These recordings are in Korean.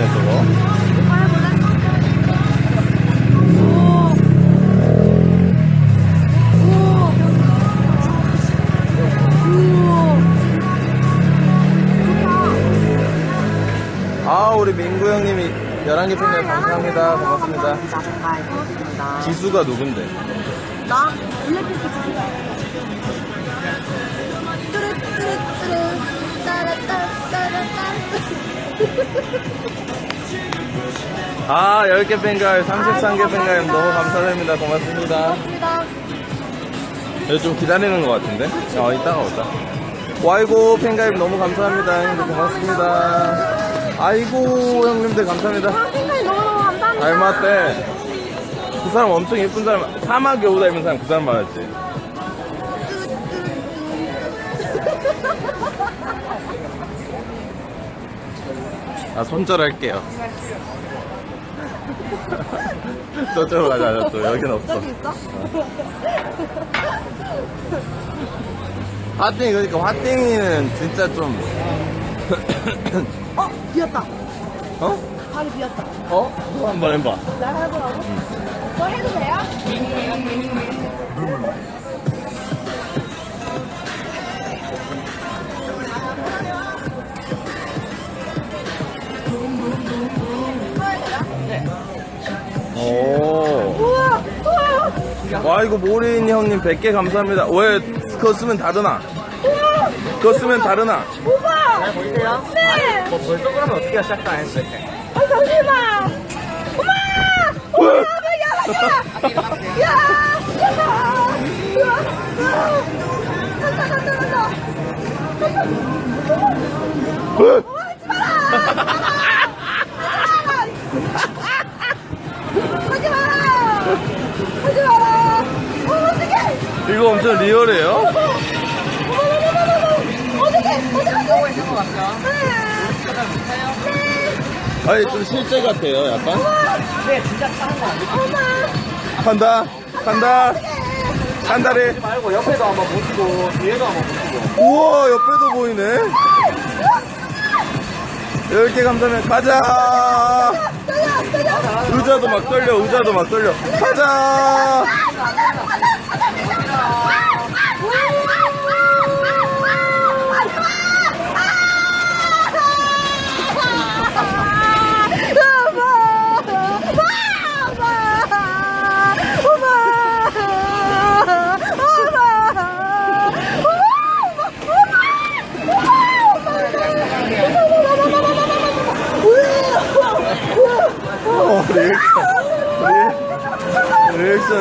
멋있네 저거. 아 우리 민구 형님이 11개 팬들 감사합니다 고맙습니다. 지수가 누군데? 아 10개 팬가입 33개 팬가입 너무 감사드립니다. 고맙습니다. 이거 좀 기다리는 것 같은데? 어 이따가 오자. 와이고 팬가입 너무 감사합니다. 형님들 고맙습니다. 아이고 형님들 감사합니다. 생각이 너무너무 감사합니다. 닮았대. 그 사람 엄청 예쁜 사람 사막에 옷 닮은 사람 그 사람 말했지. 아 손절할게요 저쪽으로 가자 또 여긴 없어 저기 있어? 화땡이 그러니까 화땡이는 진짜 좀 어, 비었다. 어? 발이 비었다. 어? 너 한 번 해봐 나 해보라고? 너 해도 돼요? 오. 우와, 우와, 와 이거 모린 형님 100개 감사합니다 왜 그거 쓰면 다르나? 우와, 그거 쓰면 다르나? 오빠! 잘 보이세요? 네! 뭐 벌써 그러면 어떻게 시작 안 했는데. 어, 잠시만! 엄마! 엄마! 야, 야! 야! 야! 우와, 우와. 간다, 간다, 간다. 어, 하지 마라! 이거 엄청 리얼해요? 네. 아니 좀 실제 같아요 약간 근데 진짜 엄마! 간다 간다 간다리 말고 옆에도 한번 보시고 뒤에도 한번 보시고. 우와 옆에도 보이네 10개 감사합니다 가자 의자도 막 떨려 의자도 막 떨려 가자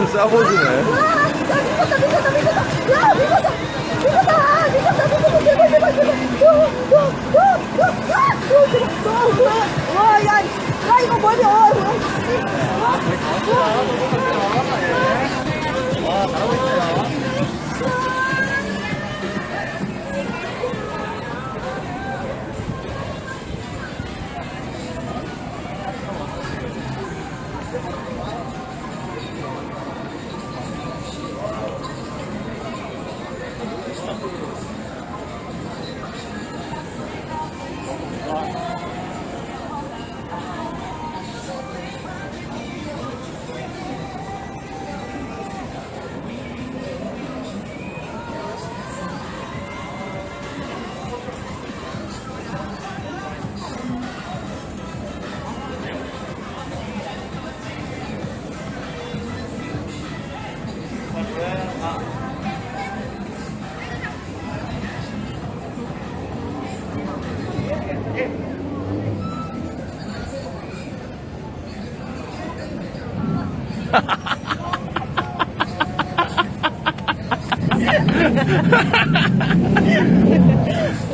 리액션 싸보지네 와, 야, 야, 이거 머리, 어, 어,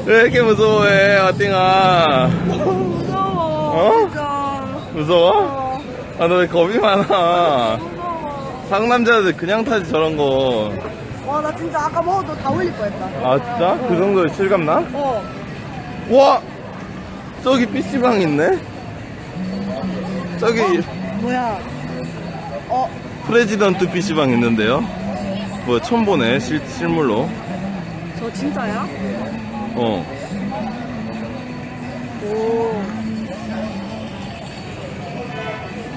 왜 이렇게 무서워해 아띵아 무서워. 어? 진짜. 무서워? 어, 아너 왜 겁이 많아 무서워. 상남자들 그냥 타지 저런 거 와, 나 진짜 아까 먹어도 다 올릴 뻔했다. 아 진짜? 그 정도의 실감 나? 어. 와! 저기 PC방 있네? 저기 뭐야? 어, 프레지던트 PC방 있는데요? 뭐야 처음 보네 실, 실물로 저 진짜야? 어 오.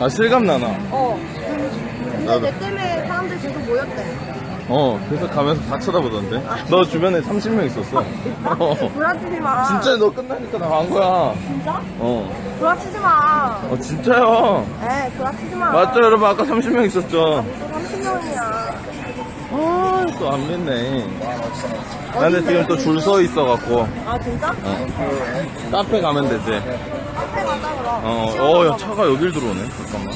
아, 실감 나나. 어. 근데 나도. 내 때문에 사람들 계속 모였대. 어, 그래서 가면서 다 쳐다보던데. 너 주변에 30명 있었어. 어. 구라치지 마. 진짜 너 끝나니까 나 간 거야. 진짜? 어. 구라치지 마. 어, 진짜요. 에 구라치지 마. 맞죠, 여러분? 아까 30명 있었죠. 또 30명이야. 아, 또 안 믿네. 나는 지금 또 줄 서 있어갖고. 아 진짜? 어. 카페 가면 되지. 카페 가자 그럼. 어, 어, 야, 차가 여길 들어오네. 잠깐만.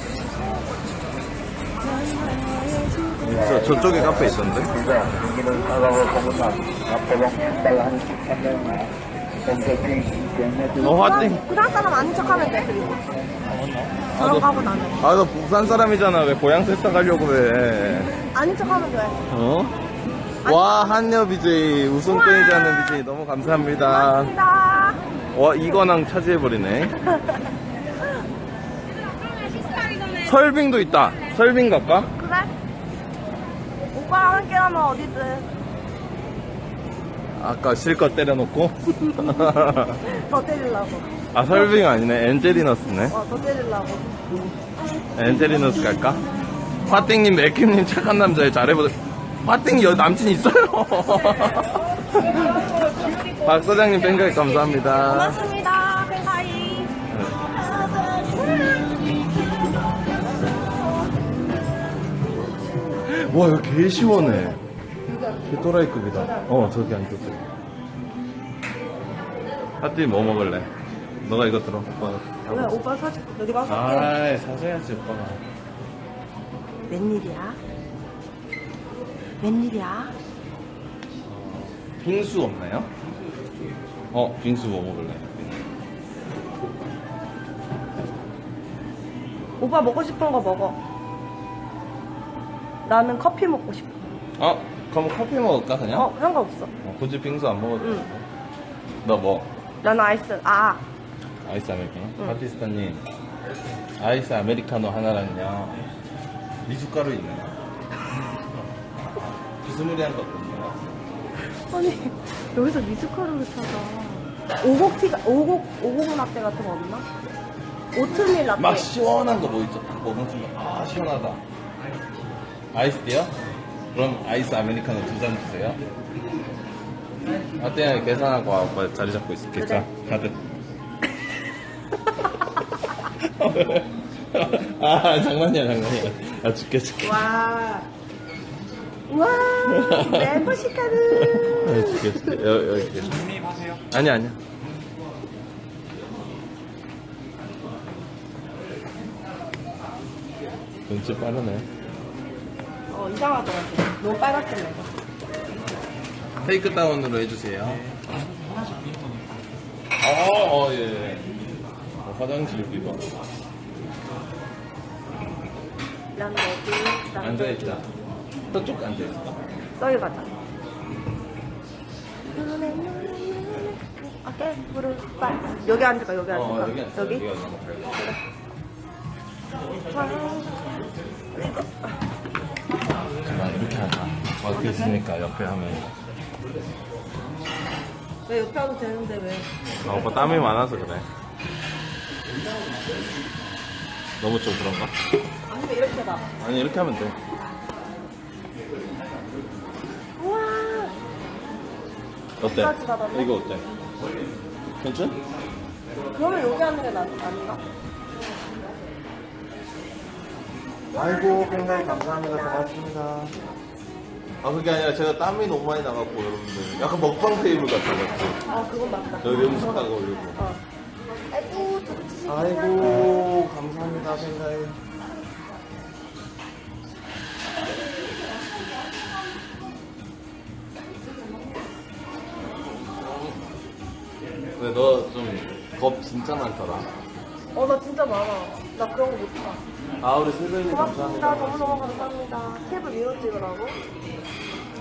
저, 저쪽에 카페 있던데? 어, 화팅. 부산 사람 아닌 척 하면 돼 그리고. 저런 거 하고 나는. 아, 너 부산 사람이잖아. 왜 고향 세탁 하려고 해. 아닌 척 하면 돼. 어? 와, 한여 BJ. 우승 게임지 하는 BJ. 너무 감사합니다. 고맙습니다. 와, 이관왕 차지해버리네. 설빙도 있다. 설빙 갈까? 그래? 오빠랑 함께 하면 어디든 아까 실컷 때려놓고. 더 때리려고. 아, 설빙 아니네. 엔젤리너스네. 어, 더 때리려고. 엔젤리너스 갈까? 화땡님, 맥킴님 착한 남자에 잘해보자. 화땡 여 남친 있어요? 박 사장님 팬가입 감사합니다. 고맙습니다. 팬가이. 와, 이거 개 시원해. 개 또라이급이다. 어, 저기 앉았어. 하띠 뭐 먹을래? 너가 이거 들어. 오빠. 왜 오빠 사줄 여기 가서 아이, 사줘야지, 오빠가. 웬일이야? 웬일이야? 빙수 없나요? 어, 빙수 뭐 먹을래? 오빠 먹고 싶은 거 먹어. 나는 커피 먹고 싶어. 어, 그럼 커피 먹을까, 그냥? 어, 상관없어. 어, 굳이 빙수 안 먹어도 응. 돼. 너 뭐? 나는 아이스. 아, 아이스 아메리카노? 응. 파티스타님, 아이스 아메리카노 하나랑요. 미숫가루 있나요? 비스무리한 거 없나요? 아니 여기서 미숫가루를 찾아. 오곡티가 오곡 오곡 라떼 같은 거 없나? 오트밀 라떼. 막 시원한 거 뭐 있죠? 딱 먹은 순간, 아, 시원하다. 아이스티요? 그럼 아이스 아메리카노 두 잔 주세요. 아떼야 계산하고 와, 오빠 자리 잡고 있을게. 자, 가득. 아, 장난이야, 장난이야. 아, 죽게, 죽게. 와. 와, 멤버십 아, 카드. 죽게, 죽게. 여, 여기 계셔. 준비하세요. 아니야, 아니야. 눈치 빠르네. 어, 이상하더라고. 너무 빨갛게 내가. 테이크 다운으로 해주세요. 어, 어, 예, 예. 어, 화장실 비번. 난 어디? 난 앉아있자. 저쪽 앉아있어. 가자. 오케이, 무릎 빨. 여기 앉을까? 여기 앉을까? 어, 여기 앉아. 여기? 밝아. 잠깐, 이렇게 하자. 와그 있으니까 옆에 하면. 왜 옆에 와도 되는데 왜? 아, 오빠 땀이 많아서 그래. 너무 좀 그런가? 아니면 이렇게 나. 아니, 이렇게 하면 돼. 우와. 어때? 여기까지? 이거 어때? 괜찮? 그러면 여기 앉는 게 나, 아닌가? 아이고, 굉장히 감사합니다. 고맙습니다. 아, 그게 아니라 제가 땀이 너무 많이 나갖고, 여러분들. 약간 먹방 테이블 같아, 맞지? 아, 그건 맞다. 여기 음식 딱 올리고. 어. 아이고, 좋지. 아이고, 감사합니다, 생가이. 근데 너 좀 겁 진짜 많더라. 어, 나 진짜 많아. 나 그런 거못 봐. 아, 우리 세배님 고맙습니다. 감사합니다. 너무너무 감사합니다. 탭을 위로 찍으라고?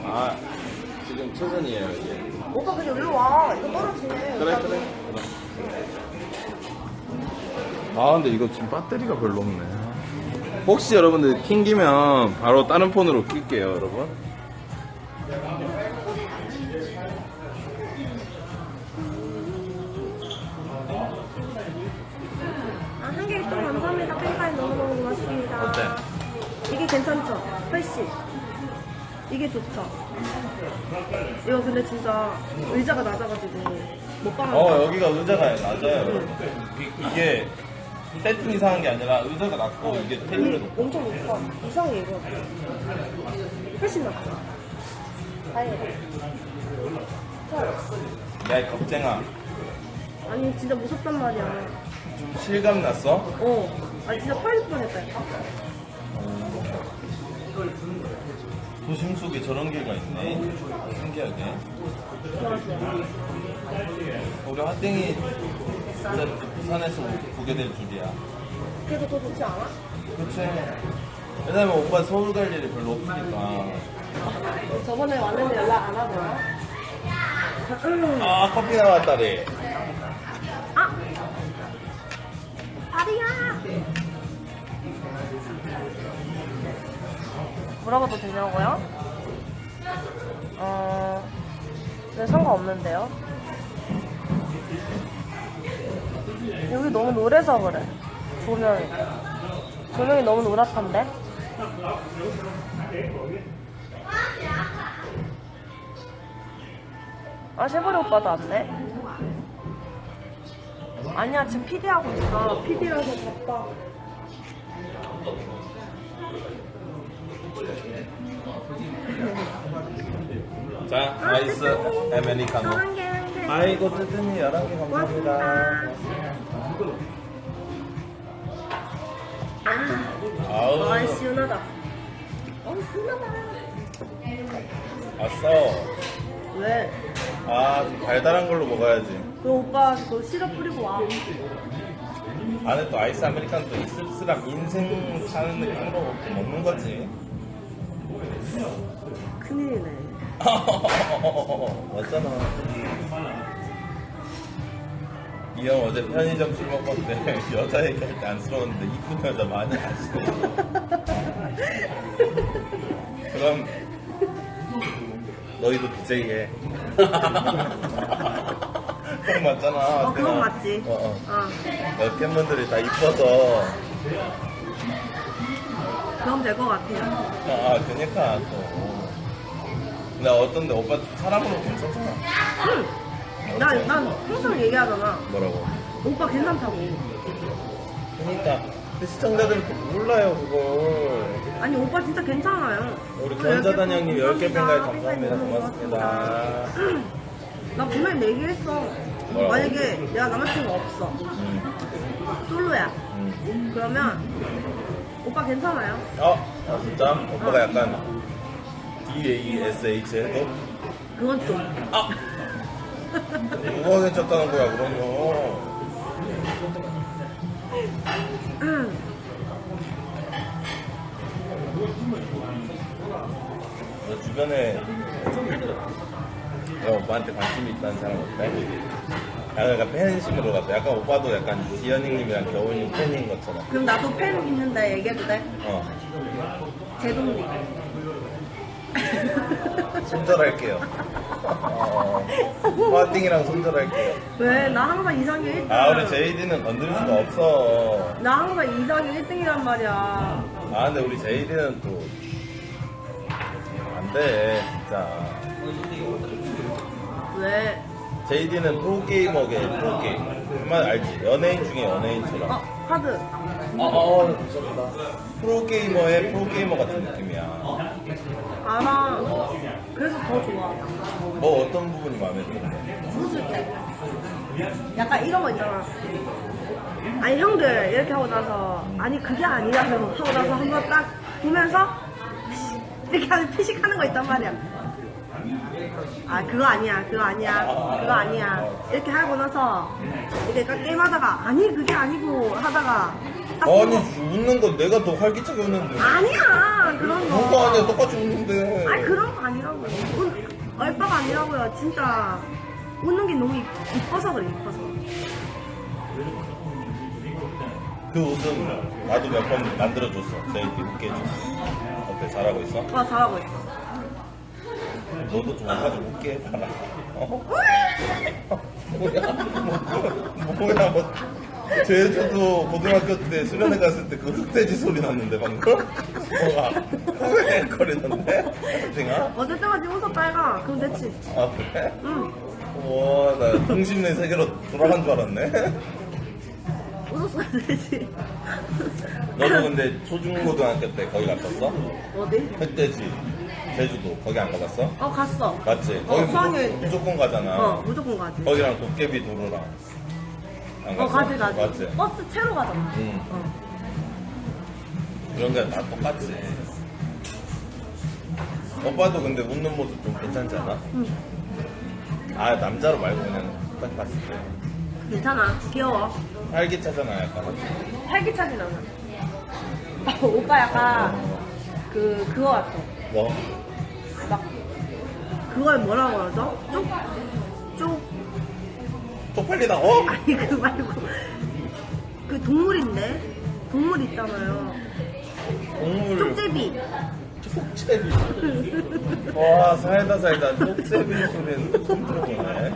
아, 지금 최선이에요, 이제. 오빠 그냥 일로 와. 이거 떨어지네. 그래, 그래. 그래. 아, 근데 이거 지금 배터리가 별로 없네. 혹시 여러분들 튕기면 바로 다른 폰으로 낄게요, 여러분. 괜찮죠? 훨씬. 이게 좋죠? 이거 근데 진짜 의자가 낮아가지고 못 가는 어 여기가 의자가 낮아요 이- 이게 세팅이 상한 게 아니라 의자가 낮고 이게 테이블이 높고 엄청 높아. 이상해, 이거. 훨씬 낫죠? 다행이다. 야이 겁쟁아 아니, 진짜 무섭단 말이야. 좀 실감 났어? 어. 아니, 진짜 팔릴 뻔했다니까. 도심 속에 저런 길가 있네 신기하게. 우리 화땡이 진짜 부산에서 보게 될 줄이야 그래도 더 좋지 않아? 그치 왜냐면 오빠 서울 갈 일이 별로 없으니까 저번에 왔는데 연락 안 하더라. 음. 아 커피 나왔다리 아! 다리야! 물어봐도 되냐고요? 어, 네, 상관없는데요. 여기 너무 노래서 그래. 조명이. 조명이 너무 노랗던데? 아, 쉐보리 오빠도 안 돼? 아니야, 지금 PD 하고 있어. PD라서 바빠. 자 아이스 아메리카노. 아이고 뜨뜻이 11개 감사합니다 아우 아, 시원하다. 어, 시원하다. 아싸 왜? 아, 좀 달달한 걸로 먹어야지. 그 오빠 그 시럽 뿌리고 와. 안에 또 아이스 아메리카노 또 씁쓸함 인생 사는 느낌으로 먹는 거지. 큰일이네. 맞잖아. 이 형 어제 편의점 술 먹었는데 여자 얘기할 때 안쓰러웠는데 이쁜 여자 많이 아시네. 그럼 너희도 BJ 해. 형 맞잖아. 어, 그건 맞지. 어, 어. 어. 너 팬분들이 다 이뻐서 그럼 될 것 같아요. 아 그니까 또 나 어떤데 오빠 사람으로 괜찮잖아 응. 난, 난 항상 얘기하잖아. 뭐라고 오빠 괜찮다고. 그니까 시청자들은 또 몰라요 그걸 아니, 오빠 진짜 괜찮아요. 우리 그 견자단 형님 10개 팬가입 감사합니다 고맙습니다 나 분명히 얘기했어. 뭐라고? 만약에 내가 남자친구 없어. 음, 솔로야. 음. 그러면 오빠 괜찮아요? 어? 아 진짜? 오빠가 약간 DASH 해도? 그건 좀. 아! 뭐가 괜찮다는 거야 그러면 너 주변에 야, 오빠한테 관심이 있다는 사람 어때? 약간, 약간 팬심으로 갔다. 약간 오빠도 약간 지연이님이랑 겨울님 팬인 것처럼. 그럼 나도 팬 있는데 얘기해도 돼? 어. 제동리. 손절할게요. 어, 파팅이랑 손절할게요. 왜? 나 항상 이상형 1등. 아, 우리 JD는 건드릴 수가 없어. 나 항상 이상형 1등이란 말이야. 아, 근데 우리 JD는 또. 안 돼, 진짜. 왜? JD는 프로게이머계, 프로게이머. 정말 알지? 연예인 중에 연예인처럼. 어, 카드. 어, 어, 어, 감사합니다. 프로게이머의 프로게이머 같은 느낌이야. 알아. 그래서 더 좋아. 뭐 어떤 부분이 마음에 드는데? 때. 약간 이런 거 있잖아. 아니, 형들, 이렇게 하고 나서, 아니, 그게 아니라고 하고 나서 한번 딱 보면서, 이렇게 하는 피식하는 거 있단 말이야. 아, 그거 아니야, 그거 아니야, 그거 아니야. 이렇게 하고 나서, 이렇게 딱 게임 하다가, 아니, 그게 아니고 하다가, 딱 아니, 웃는 건 내가 더 활기차게 웃는데. 아니야, 그런 거. 뭐가 아니야, 똑같이 웃는데. 아니 그런 거 아니라고. 운, 얼빠가 아니라고요. 진짜 웃는 게 너무 이- 이뻐서 그래 이뻐서. 그 웃음 나도 몇 번 만들어줬어. JD 웃게 해줬어. 어때, 잘하고 있어? 와 잘하고 있어. 너도 좀 웃게 해봐라. 어? 뭐야? 뭐, 뭐야? 뭐. 제주도 고등학교 때 수련회 갔을 때 그 흑돼지 소리 났는데 방금 뭐가 후회거리던데 띵아 어쩔 때까지 웃었다 해가. 그럼 됐지. 아 그래? 응. 와 나 동심내 세계로 돌아간 줄 알았네 웃었어야 되지. 너도 근데 초중고등학교 때 거기 갔었어? 어디? 흑돼지 제주도 거기 안 가봤어? 어, 갔어. 맞지? 어, 거기 수학여행 무조건, 때. 무조 건 가잖아 어, 무조건 가지. 거기랑 도깨비 도로랑 안 어, 갔어? 가지, 가지. 맞지? 버스 채로 가잖아. 응. 어. 이런 게 다 똑같지 오빠도 근데 웃는 모습 좀 괜찮지 않아? 응. 아 남자로 말고 그냥 딱 봤을 때 괜찮아. 귀여워. 활기차잖아 약간 활기차진 않아. 어, 오빠 약간, 그, 그거 같아. 뭐? 막, 그걸 뭐라고 그러죠? 쪽, 쪽, 쪽팔리다 어? 아니, 그 말고. 그 동물인데? 동물 있잖아요. 동물 쪽제비. 쪽제비 와 살다 살다 쪽제비 소리는 처음 들어보네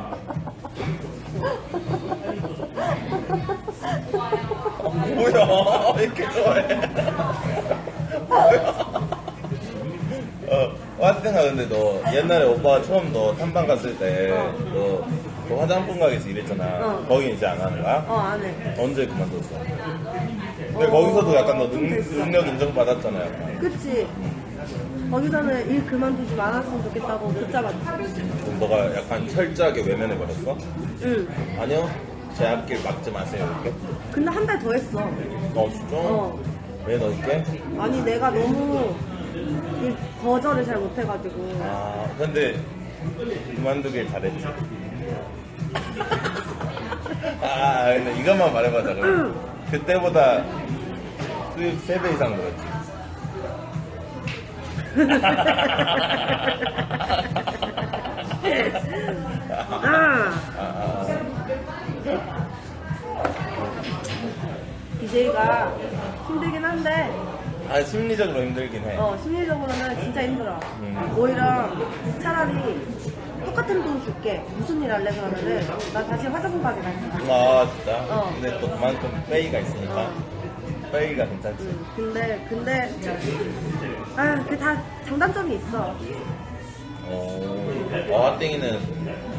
어, 뭐야 왜 이렇게 좋아해 뭐야 어, 왔든가 근데 너 옛날에 오빠가 처음 너 탐방 갔을 때너 그 화장품 가게에서 일했잖아 어. 거기 이제 안 하는 거야? 어, 안 해. 언제 그만뒀어? 근데 어, 거기서도 약간 너좀 능. 능력 인정받았잖아 약간 그치? 거기서는 일 그만두지 말았으면 좋겠다고 붙잡았지. 그럼 너가 약간 철저하게 외면해버렸어? 응. 아니요 제 앞길 막지 마세요 이렇게? 근데 한 달 더 했어. 어 진짜? 어. 왜 넣을게? 아니, 내가 너무 이 거절을 잘 못해가지고. 아 근데 그만두길 잘했지 아 근데 이것만 말해봐자 그럼 그때보다 수입 3배 이상 늘었지 아, 아, BJ가 힘들긴 한데, 아 심리적으로 힘들긴 해 어, 심리적으로는 진짜 힘들어. 음. 오히려 차라리 똑같은 돈 줄게. 무슨 일 할래? 그러면은, 나 다시 화장품 가게 갈 거야. 아 진짜? 어. 근데 또 그만큼 페이가 있으니까 페이가 괜찮지 응, 근데, 근데, 아, 그 다 장단점이 있어. 어, 어하땡이는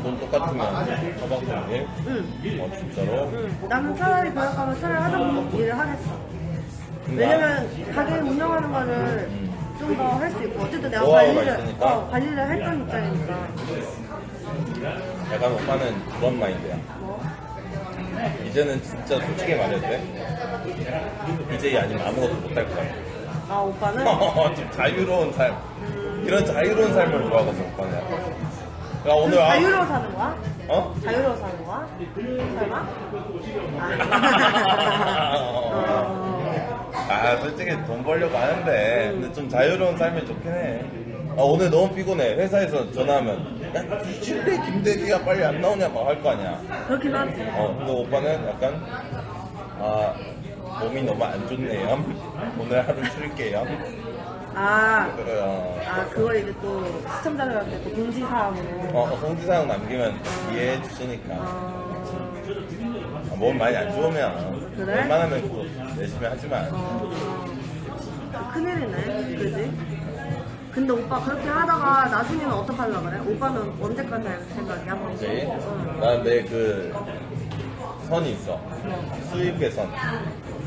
돈 똑같으면 화장품 일? 응. 어 진짜로? 응. 나는 차라리 그럴 거면 차라리 화장품 일을 하겠어. 근데 왜냐면 가게 운영하는 거를 좀 더 할 수 있고 어쨌든 내가 노하우가 관리를 있으니까. 어, 관리를 했던 입장이니까 약간 오빠는 그런 마인드야 뭐 이제는 진짜 솔직히 말해도 돼? 이제 아니면 아무것도 못할 거야 아 오빠는 좀 자유로운 삶 이런 자유로운 삶을 좋아하거든 오빠는 야 오늘 아 자유로 워 사는 거야? 어? 자유로 워 사는 거야? 설마? 아. 어. 아 솔직히 돈 벌려고 하는데 근데 좀 자유로운 삶이 좋긴 해. 아, 오늘 너무 피곤해. 회사에서 전화하면 야 뒤질래 김대리가 빨리 안 나오냐 막 할 거 아니야. 그렇긴 하지. 어 근데 오빠는 약간 아 몸이 너무 안 좋네요 오늘 하루 쉴게요 아, 어, 아 그걸 이제 또 시청자들한테 또 공지사항으로. 어, 어, 공지사항 남기면 이해해 주시니까. 어, 아, 몸 많이 안 좋으면 그래? 웬만하면 또 열심히 하지만 어, 어. 큰일이네 그지? 근데 오빠 그렇게 하다가 나중에는 어떡하려고 그래? 오빠는 언제까지 할 생각이야? 그지? 응. 난내 그 선이 있어 수입의 선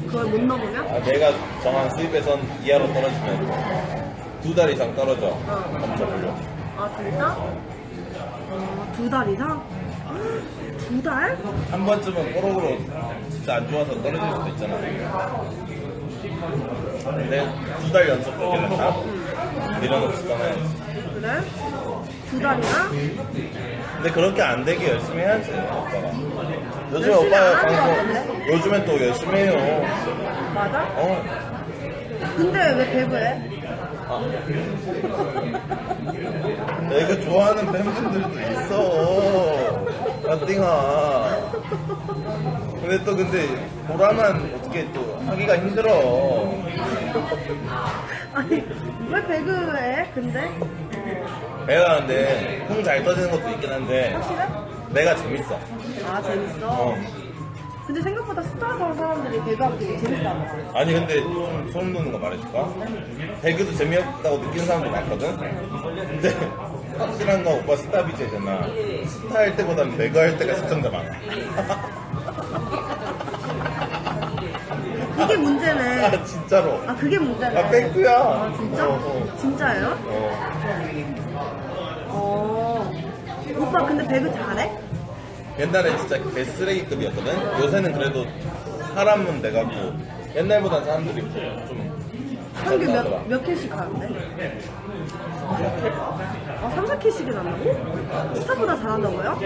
그걸 못 넘으면? 아, 내가 정한 수입의 선 이하로 떨어지면 두 달 이상 떨어져 어. 멈춰보려 아 진짜? 어, 두 달 이상? 두 달? 한 번쯤은 꼬록으로 진짜 안 좋아서 떨어질 수도 있잖아 근데 두 달 연속 그렇게? 밀어놓고 떠나야지 그래? 두 달이나? 근데 그렇게 안 되게 열심히 해야지 오빠가 요즘에 열심히 안 오빠 하는 것 방송 같은데? 요즘엔 또 열심히 해요 맞아? 어 근데 왜 배그해? 아. 내가 좋아하는 팬분들도 있어. 나띵아. 근데 또 근데 보라만 어떻게 또 하기가 힘들어. 아니 왜 배그해? 근데? 내가 근데 흥 잘 떠지는 것도 있긴 한데 확실해? 내가 재밌어. 아 재밌어? 어. 근데 생각보다 스타하는 사람들이 배그하면 되게 재밌다고. 아니 근데 좀 소름 돋는 거 말해줄까? 배그도 재미없다고 느끼는 사람도 많거든? 근데 확실한 건 오빠 스타 BJ잖아 스타 할 때보다는 배그 할 때가 시청자 많아 그게 문제네. 아 진짜로 아 그게 문제네. 아 팩트야 아, 진짜? 어, 어. 진짜예요? 어. 어. 오빠 근데 배그 잘해? 옛날에 진짜 개 쓰레기급이었거든? 요새는 그래도 사람은 돼갖고 옛날보단 사람들이 좀 평균 나더라. 몇, 몇 킬씩 하는데? 아, 3, 4킬씩이 난다고? 스타보다 잘한다고요?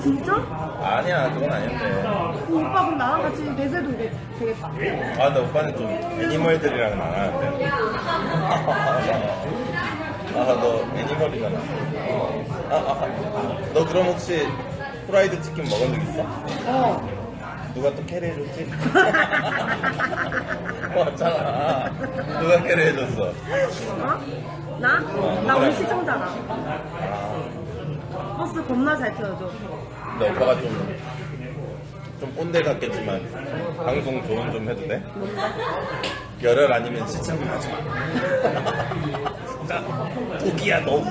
진짜? 아니야 그건 아닌데 그 오빠 그럼 나랑 같이 배그해도 되- 되겠다. 아 근데 오빠는 좀 애니멀들이랑은 안 하는데 아너 애니멀이잖아 아, 아, 너 그럼 혹시 프라이드 치킨 먹은 적 있어? 어. 누가 또 캐리 해줬지? 맞잖아 누가 캐리 해줬어 어? 나? 나 우리 시청자라. 버스 겁나 잘 태워줘. 근데 오빠가 좀, 좀 꼰대 같겠지만, 방송 조언 좀 해도 돼? 열혈 아니면 시청을 하지 마. 진짜, 독이야, 너.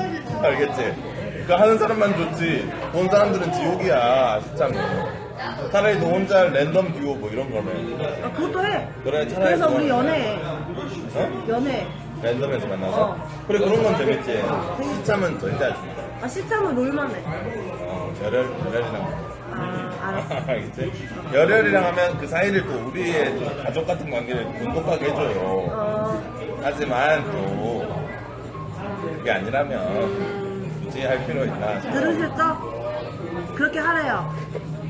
알겠지? 그거 하는 사람만 좋지. 본 사람들은 지옥이야, 시청이. 차라리 너 혼자 랜덤 듀오 뭐 이런 거는. 아, 그것도 해. 그래, 차라리. 그래서 우리 연애해. 어? 연애. 랜덤에서 만나서? 어. 그래, 그런 건 재밌지. 시참은 절대 하지 마. 아, 시참은 롤만 해. 어, 열혈, 열혈이랑. 아, 알았어. 알겠지? 열혈이랑 하면 그 사이를 또 우리의 좀 가족 같은 관계를 돈독하게 해줘요. 어, 하지만 또 그게 아니라면 굳이 할 필요 있나 싶어요. 들으셨죠? 그렇게 하래요.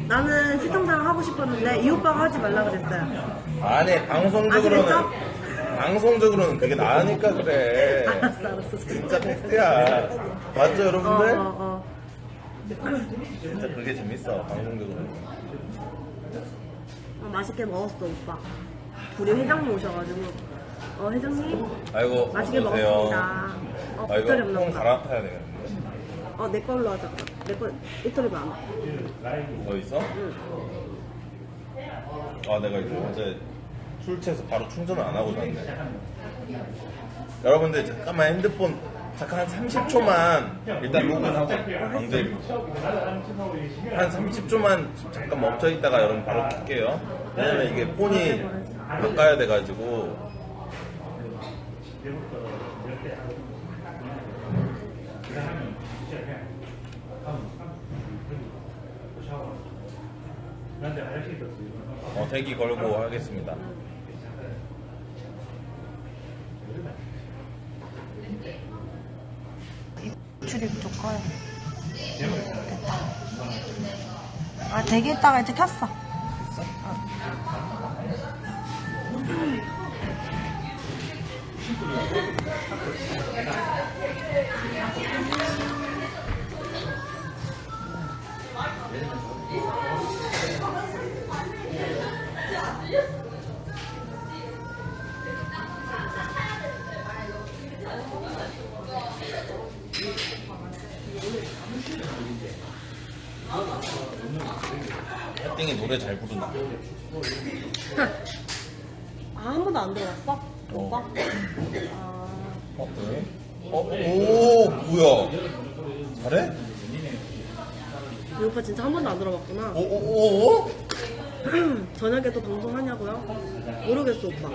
나는 시청자랑 하고 싶었는데 이 오빠가 하지 말라 그랬어요. 아니 방송적으로는 아시겠죠? 방송적으로는 그게 나으니까 그래. 알았어, 알았어. 진짜 팩트야. 맞죠 어, 여러분들? 어, 어. 진짜 그게 재밌어 방송적으로. 어, 맛있게 먹었어, 오빠. 우리 회장님 오셔가지고. 어, 회장님? 아이고 맛있게 어서 오세요. 먹었습니다. 어, 아 이거 보다. 갈아타야 되겠는데. 어, 내 걸로 하자. 내 거, 안 와. 너 있어? 아 내가 이제 어제 술 취해서 바로 충전을 안 하고 잤네. 여러분들 잠깐만 핸드폰 잠깐 한 30초만 일단 로그인하고 강제 한 30초만 잠깐 멈춰 있다가 여러분 바로 켤게요. 왜냐면 이게 폰이 바꿔야 돼가지고. 어, 대기 걸고 하겠습니다 출입 조건. 됐다. 아, 대기했다가 이제 켰어. 혜 띵이 노래 잘 부르나 아, 한 번도 안 들어봤어? 오빠? 아, 어 그래? 어? 오 뭐야 잘해? 이 오빠 진짜 한 번도 안 들어봤구나. 오오 오 저녁에 또 방송하냐고요? 모르겠어, 오빠.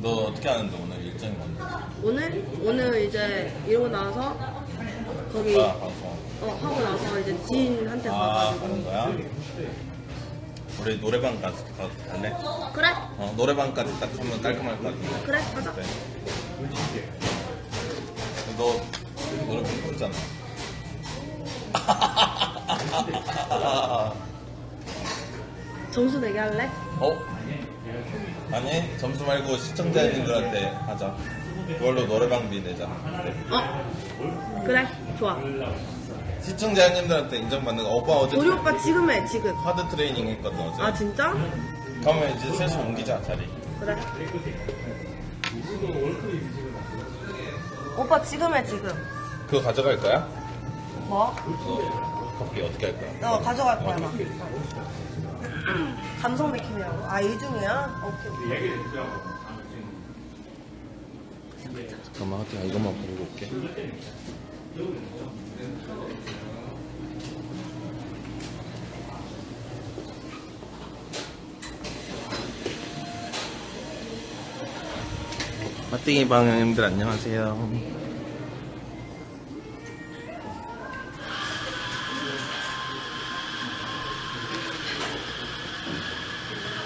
너 어떻게 하는데 오늘 일정이 뭔데? 오늘? 오늘 이제 이러고 나서 거기 아 방송 어, 하고 나서 이제 지인한테 아 가가지고 가는 거야? 우리 노래방까지 가, 갈래? 그래? 어 노래방까지 딱 하면 깔끔할 것 같은데 그래? 가자. 네. 너 노래방 부르잖아 점수 내기 할래? 어? 아니 점수 말고 시청자님들한테 하자 그걸로 노래방비 내자 네. 어? 그래? 좋아. 시청자님들한테 인정받는 거 오빠 어제 우리 오빠 지금 해, 지금. 하드 트레이닝 했거든 어제 아, 진짜? 그러면 이제 셋이 옮기자 자리 그래. 오빠 지금 해, 지금. 그거 가져갈 거야? 뭐? 커피 어떻게 할 거야? 어, 가져갈 거야, 나. 감성 맥힘이라고. 아, 이 중이야? 오케이. 잠깐만 하여튼 이것만 보고 올게 마띵이 방형님들 안녕하세요.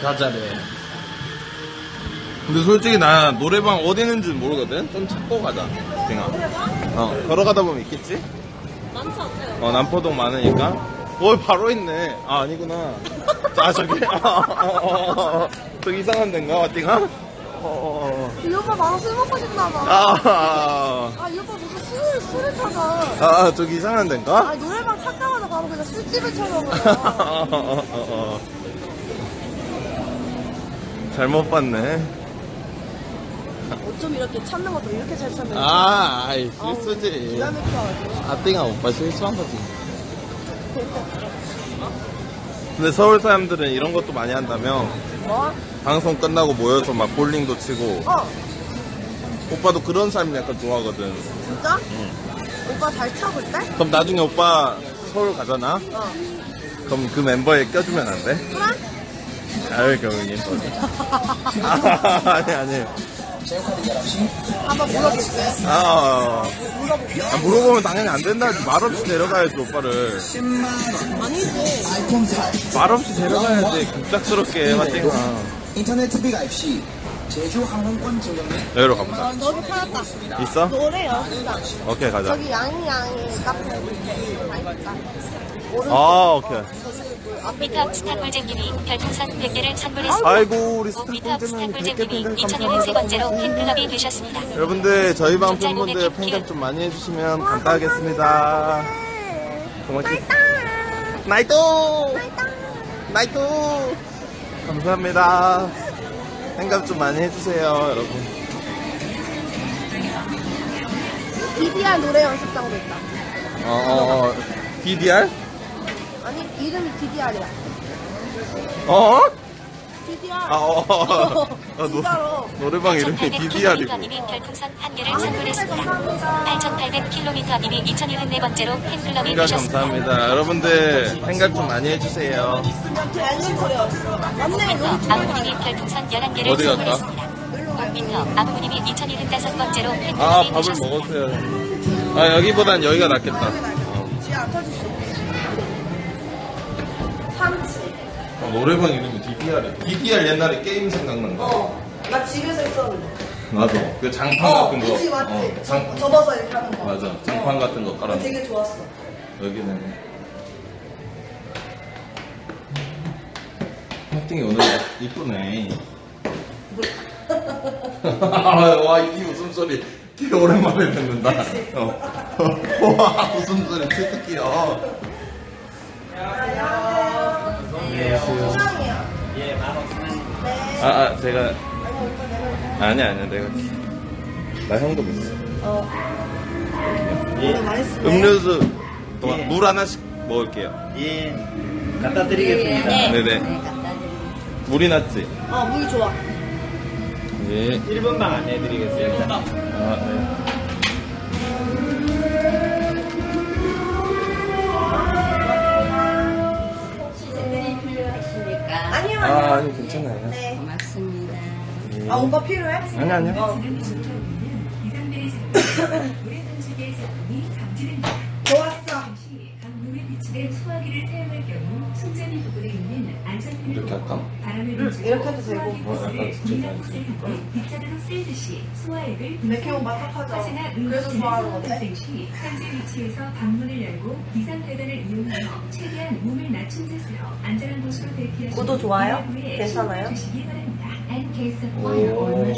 가자래. 근데 솔직히 나 노래방 어디 있는지 모르거든? 좀 찾고 가자. 띵아 어 걸어가다 보면 있겠지? 많지 않나요? 어 남포동 많으니까 어 바로 있네 아 아니구나 아 저기 아, 어, 어, 어. 저기 이상한 데인가 띵아? 어, 어, 이 오빠 나랑 술 먹고 싶나 어. 봐. 아, 아, 아, 이 오빠 무슨 술을, 술을 찾아. 아, 아 저기 이상한 데인가? 아, 노래방 찾자마자 바로 그냥 술집을 어, 찾아봐. 어, 어, 어. 잘못 봤네 어쩜 이렇게 찾는 것도 이렇게 잘 찾는 거야? 아 아이 실수지 기가 막혀가지고. 아 띵아 오빠 실수한 거지 근데 서울 사람들은 이런 것도 많이 한다며 뭐? 방송 끝나고 모여서 막 볼링도 치고 어, 오빠도 그런 삶 약간 좋아하거든 진짜? 오빠 잘 차볼 때? 그럼 나중에 오빠 서울 가잖아 어. 그럼 그 멤버에 껴주면 안 돼? 그래? 아유 경영님 아, 아니 아니 한번 물어볼게. 아, 물어볼게. 아, 물어보면 당연히 안 된다 말 없이 데려가야지 오빠를 아니지. 말 없이 데려가야지 급작스럽게 마띵아 인터넷 TV 가입 시 제주 항공권 증정및 여기로 가보자 어, 저기 찾았다. 있어? 노래 연습다. 오케이 가자 저기 양이 양이 카페. 아 오케이. 미탑 스타골잼님이 별풍선 100개를 선물했습니다. 아이고 우리 미탑 스타콘즈님 100개 스타골잼님이 팬들 2000년은 세 번째로 감사합니다. 팬클럽이 되셨습니다. 여러분들 저희 방 팬분들 키- 좀 많이 해주시면 감사하겠습니다. 고맙습니다. 나이도 나이도 감사합니다. 팬감 좀 많이 해주세요 여러분. DDR 노래 연습장도 있다. 어, 어 DDR? 아니, 이름이 DDR이야. 어? DDR. 아, 어, 어, 어, 노, 진짜로. 노래방 이름이 DDR이고 님이 별풍선 한 개를 선물했습니다. 감사합니다. 8800km님이 2074번째로 팬클럽이 팬감 되셨습니다. 감사합니다 여러분들 팬감 좀 많이 해주세요 애니 노래였어. 맞네, 미터 여기 아무님이 별풍선 11개를 어디 갔다? 선물했습니다. 미터 아무님이 2075번째로 팬클럽이 아 밥을 되셨습니다. 먹었어요 아 여기보단 여기가 낫겠다 있 어, 노래방 이름이 DDR이야 DDR 옛날에 게임 생각난다 어. 나 집에서 있었는데. 나도 그 장판 어, 같은 거. 그치, 맞지? 어, 장, 접어서 이렇게 하는 거. 맞아. 장판 같은 거 깔아 되게 좋았어. 여기는. 화팅이 오늘 이쁘네. 와 이 웃음소리. 되게 오랜만에 듣는다. 어. 와 웃음소리 특특해요 시장이야. 아, 아 제가 아니야 아니야 내가 나 현금 있어 어. 예. 오늘. 음료수 동안 물 하나씩 먹을게요 예. 갖다 드리겠습니다. 네네 물이 낫지? 어, 물 좋아. 예 1분만 안내해드리겠습니다. 아, 네. 아. 아니, 괜찮아요. 네. 고맙습니다. 아, 오빠 필요해? 아니, 아니요. 어. 비치된 소화기를 사용할 경우 손잡이 부분에 있는 안전핀을 이렇게 할까? 바람을 응, 이렇게 해도 되고. 어, 약간 빗자루로 쓸듯이 소화액을 착하죠? 화재나 그래서 좋아하는 건데. 발생 시 현재 위치에서 방문을 열고 비상 계단을 이용하여 최대한 몸을 낮춘 자세로 안전한 곳으로 대피하시고 구도 좋아요? 괜찮아요? 신고해 주시기 바랍니다. And case of 오. fire or